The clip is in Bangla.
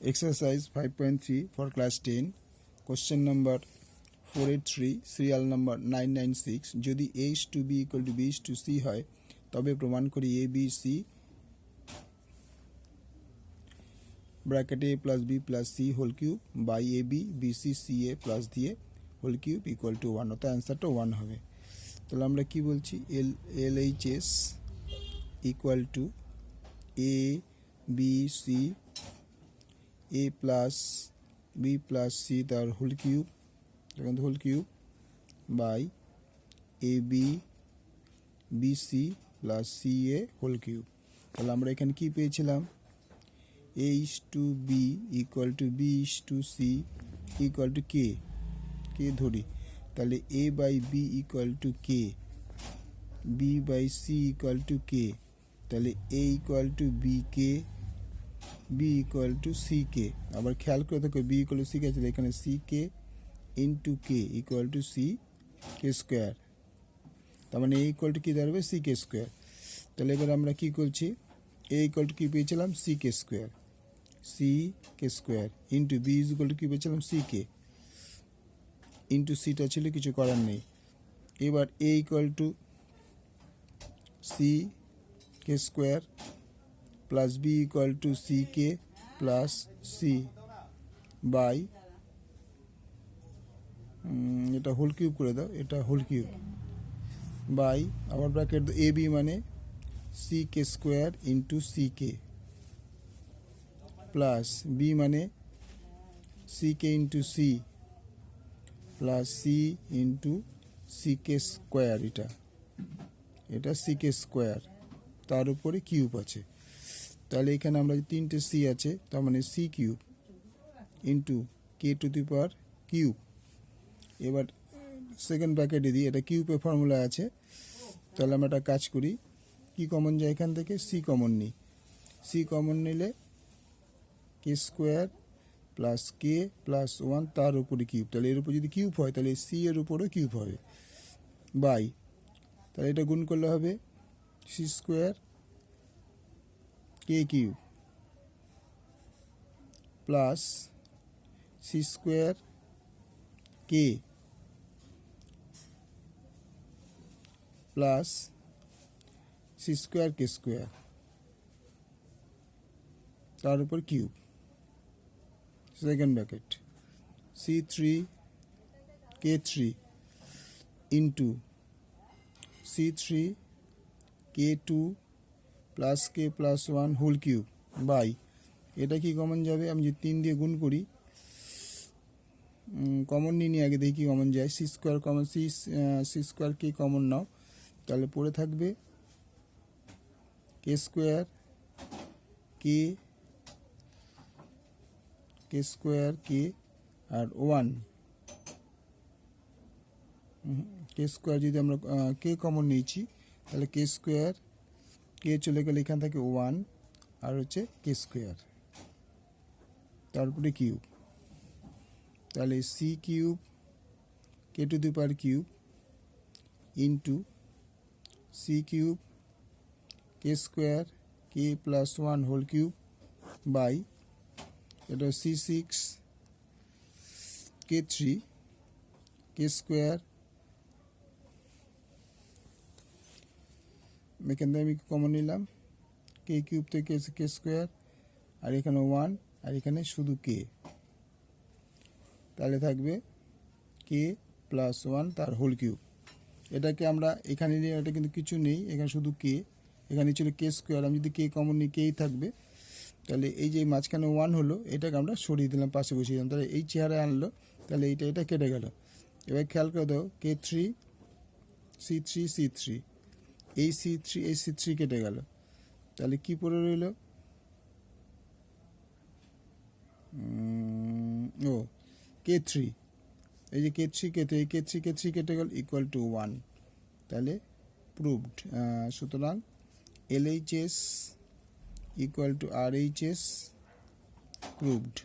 Exercise 5.3 for class 10. Question number 483, serial number 996. যদি a is to b equal to b is to c হয় তবে প্রমাণ করি a b c bracket a plus b plus c whole cube by A B B C C A plus দিয়ে whole cube equal to one অর্থাৎ অ্যান্সারটা ওয়ান হবে তাহলে আমরা কি বলছি L L H S equal to A B C A plus B plus C তার হোল কিউব দেখুন whole cube by A B B C plus C A whole cube তাহলে আমরা এখানে কি পেয়েছিলাম? A is to B equal to B is to C equal to K K ধরি। তাহলে A by B equal to K B by C equal to K তাহলে A equal to B K B equal to C K আবার খেয়াল করে দেখো B equal to C K আছে এখানে C K into K equal to C K square তার মানে এ ইকুয়াল টু কী দাঁড়াবে? সি কে স্কোয়ার তাহলে এবার আমরা কী করছি? এ ইকুয়াল টু কী পেয়েছিলাম? C K square C K square into B is equal to কী পেয়েছিলাম? সি কে ইন্টু সিটা ছিল, কিছু করার নেই। এবার A equal to C K square plus B equal to C K plus C by এটা হোল কিউব করে দাও, এটা হোল কিউব বাই আবার ব্র্যাকেট এ বি মানে C K square into C K plus B মানে C K into C plus C into C K square এটা এটা সি কে স্কোয়ার তার উপরে কিউব আছে। তাহলে এখানে আমরা তিনটে সি আছে, তার মানে C cube into K to the power cube এবার সেকেন্ড ব্র্যাকেটে দিই, এটা কিউবের ফর্মুলা আছে। তাহলে আমরা একটা কাজ করি, কি কমন যায় এখান থেকে? সি কমন নিই। সি কমন নিলে K square plus K plus one তার উপরে কিউব তাহলে এর উপর যদি কিউব হয়, তাহলে সি এর উপরেও কিউব হবে। বাই তাহলে এটা গুণ করলে হবে C square K cube plus C square K plus C square K square তার উপর cube second bracket C three K three into C three K two plus K plus one whole cube by এটা কি কমন যাবে? আমি যদি তিন দিয়ে গুণ করি কমন নিয়ে আগে দেখি কমন যায়। C square common C C square K common নাও। তাহলে পড়ে থাকবে K square K K square K আর ওয়ান কে স্কোয়ার যদি আমরা কে কমন নিয়েছি, তাহলে কে স্কোয়ার কে চলে গেলে এখান থেকে ওয়ান আর হচ্ছে কে স্কোয়ার। তারপরে কিউব। তাহলে C cube, K to the power cube into C cube, K square, K plus one whole cube by এটা C six, K three, K square এখান থেকে আমি কমন নিলাম কে কিউব থেকে এসে কে স্কোয়ার আর এখানে ওয়ান আর এখানে শুধু কে তাহলে থাকবে কে প্লাস ওয়ান তার হোল কিউব এটাকে আমরা এখানে নিয়ে, এটা কিন্তু কিছু নেই, এখানে শুধু কে এখানে ছিল কে স্কোয়ার আমি যদি কে কমন নিই কেই থাকবে। তাহলে এই যে মাঝখানে ওয়ান হলো, এটাকে আমরা সরিয়ে দিলাম, পাশে বসিয়ে দিলাম। তাহলে এই চেহারায় আনলো, তাহলে এইটা, এটা কেটে গেল। এবার খেয়াল করে দাও K three C three C three এই সি থ্রি এই সি থ্রি কেটে গেল। তাহলে কি পড়ে রইল? ও কে থ্রি এই যে কে থ্রি কেটে, এই কে থ্রি কে থ্রি কেটে গেল ইকুয়াল টু ওয়ান তাহলে প্রুভড সুতরাং L H S equal to RHS proved